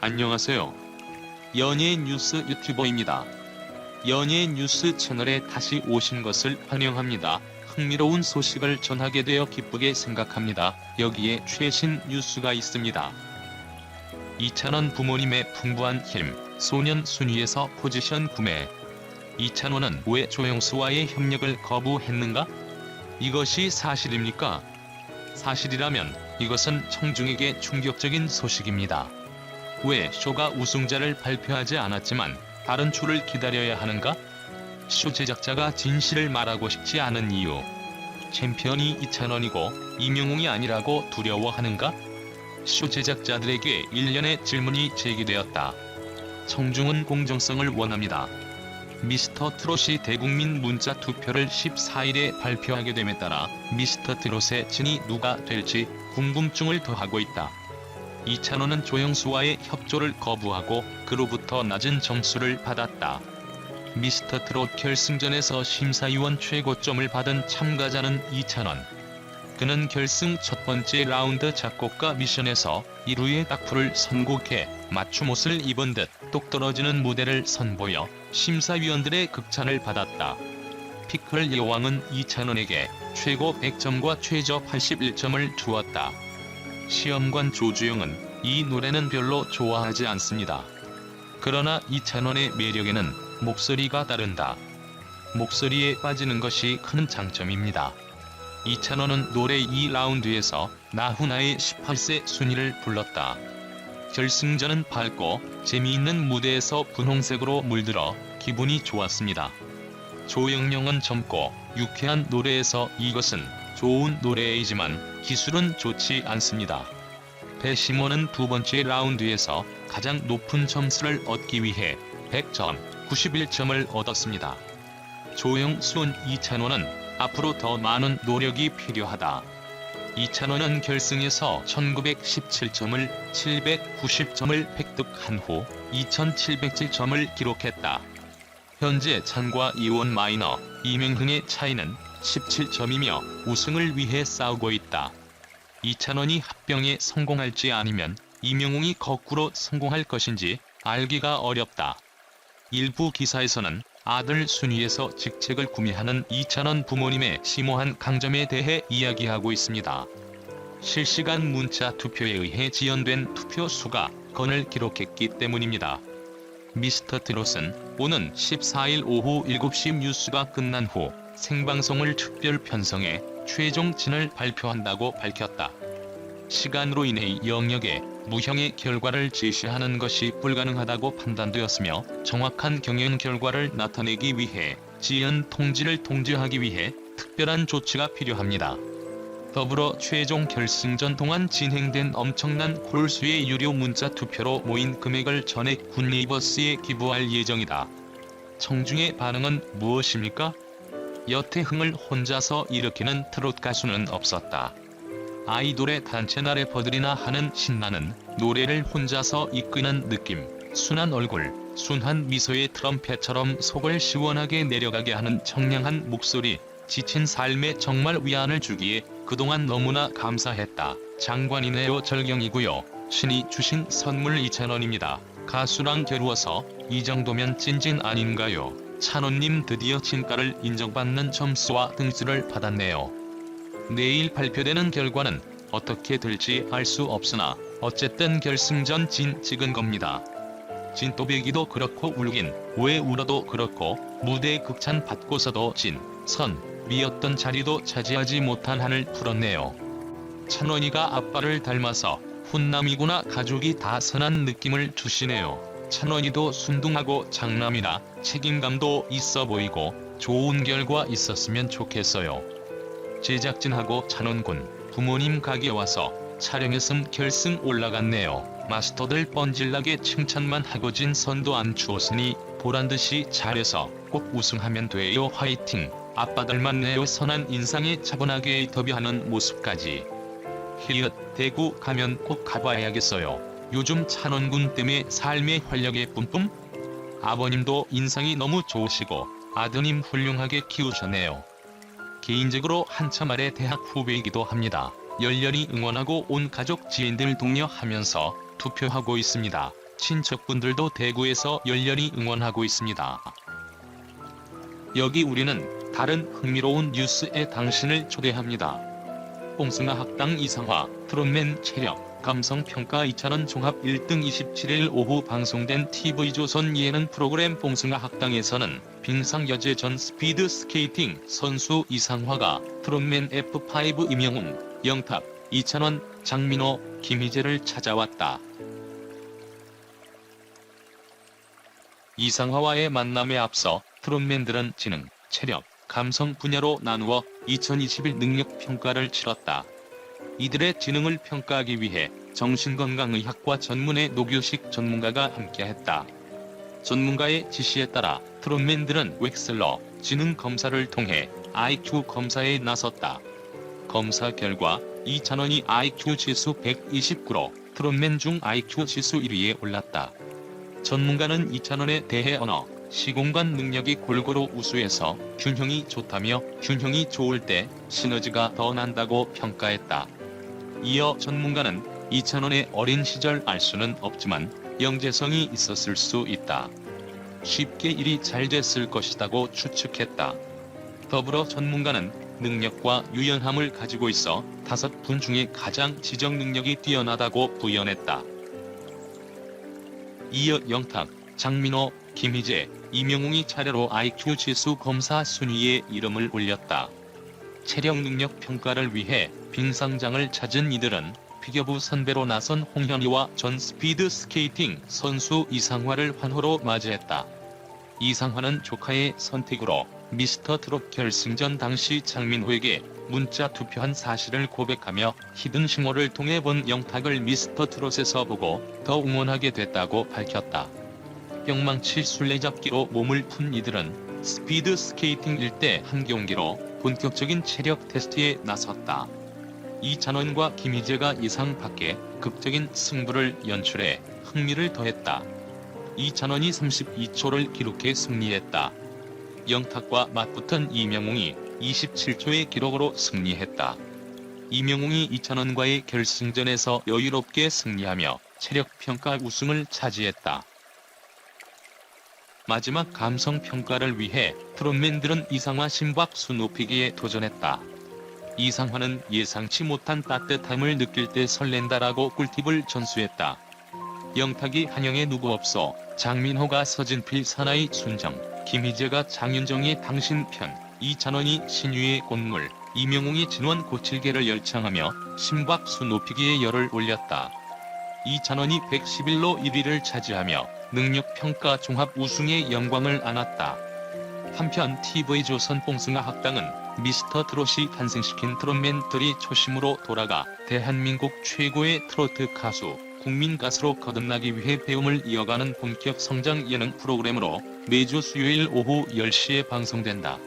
안녕하세요. 연예 뉴스 유튜버입니다. 연예 뉴스 채널에 다시 오신 것을 환영합니다. 흥미로운 소식을 전하게 되어 기쁘게 생각합니다. 여기에 최신 뉴스가 있습니다. 이찬원 부모님의 풍부한 힘, 소년 순위에서 포지션 구매. 이찬원은 왜 조영수와의 협력을 거부했는가? 이것이 사실입니까? 사실이라면 이것은 청중에게 충격적인 소식입니다. 왜 쇼가 우승자를 발표하지 않았지만 다른 쇼를 기다려야 하는가? 쇼 제작자가 진실을 말하고 싶지 않은 이유. 챔피언이 이찬원이고 이명웅이 아니라고 두려워하는가? 쇼 제작자들에게 일련의 질문이 제기되었다. 청중은 공정성을 원합니다. 미스터 트롯이 대국민 문자 투표를 14일에 발표하게 됨에 따라 미스터 트롯의 진이 누가 될지 궁금증을 더하고 있다. 이찬원은 조영수와의 협조를 거부하고 그로부터 낮은 점수를 받았다. 미스터 트롯 결승전에서 심사위원 최고점을 받은 참가자는 이찬원. 그는 결승 첫 번째 라운드 작곡가 미션에서 1위의 악플을 선곡해 맞춤 옷을 입은 듯 똑 떨어지는 무대를 선보여 심사위원들의 극찬을 받았다. 피클 여왕은 이찬원에게 최고 100점과 최저 81점을 주었다. 시험관 조주영은 이 노래는 별로 좋아하지 않습니다. 그러나 이찬원의 매력에는 목소리가 다른다. 목소리에 빠지는 것이 큰 장점입니다. 이찬원은 노래 2라운드에서 나훈아의 18세 순위를 불렀다. 결승전은 밝고 재미있는 무대에서 분홍색으로 물들어 기분이 좋았습니다. 조영영은 젊고 유쾌한 노래에서 이것은 좋은 노래이지만 기술은 좋지 않습니다. 배시모는 두 번째 라운드에서 가장 높은 점수를 얻기 위해 100점, 91점을 얻었습니다. 조영수은 이찬원은 앞으로 더 많은 노력이 필요하다. 이찬원은 결승에서 1917점을 790점을 획득한 후 2707점을 기록했다. 현재 찬과 이원 마이너, 이명흥의 차이는 17점이며 우승을 위해 싸우고 있다. 이찬원이 합병에 성공할지 아니면 이명웅이 거꾸로 성공할 것인지 알기가 어렵다. 일부 기사에서는 아들 순위에서 직책을 구매하는 이찬원 부모님의 심오한 강점에 대해 이야기하고 있습니다. 실시간 문자 투표에 의해 지연된 투표 수가 건을 기록했기 때문입니다. 미스터 트롯은 오는 14일 오후 7시 뉴스가 끝난 후 생방송을 특별 편성해 최종 진을 발표한다고 밝혔다. 시간으로 인해 영역에 무형의 결과를 제시하는 것이 불가능하다고 판단되었으며 정확한 경연 결과를 나타내기 위해 지연 통지를 통제하기 위해 특별한 조치가 필요합니다. 더불어 최종 결승전 동안 진행된 엄청난 콜수의 유료 문자 투표로 모인 금액을 전액 굿네이버스에 기부할 예정이다. 청중의 반응은 무엇입니까? 여태 흥을 혼자서 일으키는 트롯 가수는 없었다. 아이돌의 단체나 래퍼들이나 하는 신나는 노래를 혼자서 이끄는 느낌, 순한 얼굴, 순한 미소의 트럼펫처럼 속을 시원하게 내려가게 하는 청량한 목소리, 지친 삶에 정말 위안을 주기에 그동안 너무나 감사했다. 장관이네요 절경이고요. 신이 주신 선물 2,000원입니다. 가수랑 겨루어서 이 정도면 찐찐 아닌가요? 찬원님 드디어 진가를 인정받는 점수와 등수를 받았네요. 내일 발표되는 결과는 어떻게 될지 알 수 없으나 어쨌든 결승전 진 찍은 겁니다. 진또배기도 그렇고 울긴 왜 울어도 그렇고 무대 극찬 받고서도 진, 선, 미였던 자리도 차지하지 못한 한을 풀었네요. 찬원이가 아빠를 닮아서 훈남이구나 가족이 다 선한 느낌을 주시네요. 찬원이도 순둥하고 장남이라 책임감도 있어 보이고 좋은 결과 있었으면 좋겠어요. 제작진하고 찬원군 부모님 가게 와서 촬영했음 결승 올라갔네요. 마스터들 뻔질나게 칭찬만 하고 진 선도 안 주었으니 보란듯이 잘해서 꼭 우승하면 돼요. 화이팅! 아빠들 만네요 선한 인상에 차분하게 인터뷰하는 모습까지. 히읗 대구 가면 꼭 가봐야겠어요. 요즘 찬원군 때문에 삶의 활력에 뿜뿜? 아버님도 인상이 너무 좋으시고 아드님 훌륭하게 키우셨네요 개인적으로 한참 아래 대학 후배이기도 합니다. 열렬히 응원하고 온 가족 지인들 독려하면서 투표하고 있습니다. 친척분들도 대구에서 열렬히 응원하고 있습니다. 여기 우리는 다른 흥미로운 뉴스에 당신을 초대합니다. 뽕승아 학당 이상화, 트롯맨 체력, 감성평가 2000원 종합 1등 27일 오후 방송된 TV조선 예능 프로그램 뽕승아 학당에서는 빙상여제 전 스피드 스케이팅 선수 이상화가 트롯맨 F5 임영웅, 영탁, 이찬원, 장민호, 김희재를 찾아왔다. 이상화와의 만남에 앞서 트롯맨들은 지능, 체력, 감성 분야로 나누어 2021 능력 평가를 치렀다. 이들의 지능을 평가하기 위해 정신건강의학과 전문의 노규식 전문가가 함께했다. 전문가의 지시에 따라 트롯맨들은 웩슬러 지능 검사를 통해 IQ 검사에 나섰다. 검사 결과 이찬원이 IQ 지수 129로 트롯맨 중 IQ 지수 1위에 올랐다. 전문가는 이찬원에 대해 언어, 시공간 능력이 골고루 우수해서 균형이 좋다며 균형이 좋을 때 시너지가 더 난다고 평가했다. 이어 전문가는 이찬원의 어린 시절 알 수는 없지만 영재성이 있었을 수 있다. 쉽게 일이 잘 됐을 것이라고 추측했다. 더불어 전문가는 능력과 유연함을 가지고 있어 다섯 분 중에 가장 지적 능력이 뛰어나다고 부연했다. 이어 영탁, 장민호, 김희재, 이명웅이 차례로 IQ 지수 검사 순위에 이름을 올렸다. 체력 능력 평가를 위해 빙상장을 찾은 이들은 피겨부 선배로 나선 홍현희와 전 스피드 스케이팅 선수 이상화를 환호로 맞이했다. 이상화는 조카의 선택으로 미스터 트롯 결승전 당시 장민호에게 문자 투표한 사실을 고백하며 히든 싱어를 통해 본 영탁을 미스터 트롯에서 보고 더 응원하게 됐다고 밝혔다. 뿅망치 술래잡기로 몸을 푼 이들은 스피드 스케이팅 일대 한 경기로 본격적인 체력 테스트에 나섰다. 이찬원과 김희재가 예상 밖의 극적인 승부를 연출해 흥미를 더했다. 이찬원이 32초를 기록해 승리했다. 영탁과 맞붙은 이명웅이 27초의 기록으로 승리했다. 이명웅이 이찬원과의 결승전에서 여유롭게 승리하며 체력평가 우승을 차지했다. 마지막 감성 평가를 위해 트롯맨들은 이상화 심박수 높이기에 도전했다. 이상화는 예상치 못한 따뜻함을 느낄 때 설렌다라고 꿀팁을 전수했다. 영탁이 한영에 누구 없어, 장민호가 서진필 사나이 순정, 김희재가 장윤정이 당신 편, 이찬원이 신유의 꽃물, 이명웅이 진원 고칠개를 열창하며 심박수 높이기에 열을 올렸다. 이찬원이 111로 1위를 차지하며 능력평가 종합 우승의 영광을 안았다. 한편 TV조선 뽕승아 학당은 미스터 트롯이 탄생시킨 트롯맨들이 초심으로 돌아가 대한민국 최고의 트로트 가수, 국민 가수로 거듭나기 위해 배움을 이어가는 본격 성장 예능 프로그램으로 매주 수요일 오후 10시에 방송된다.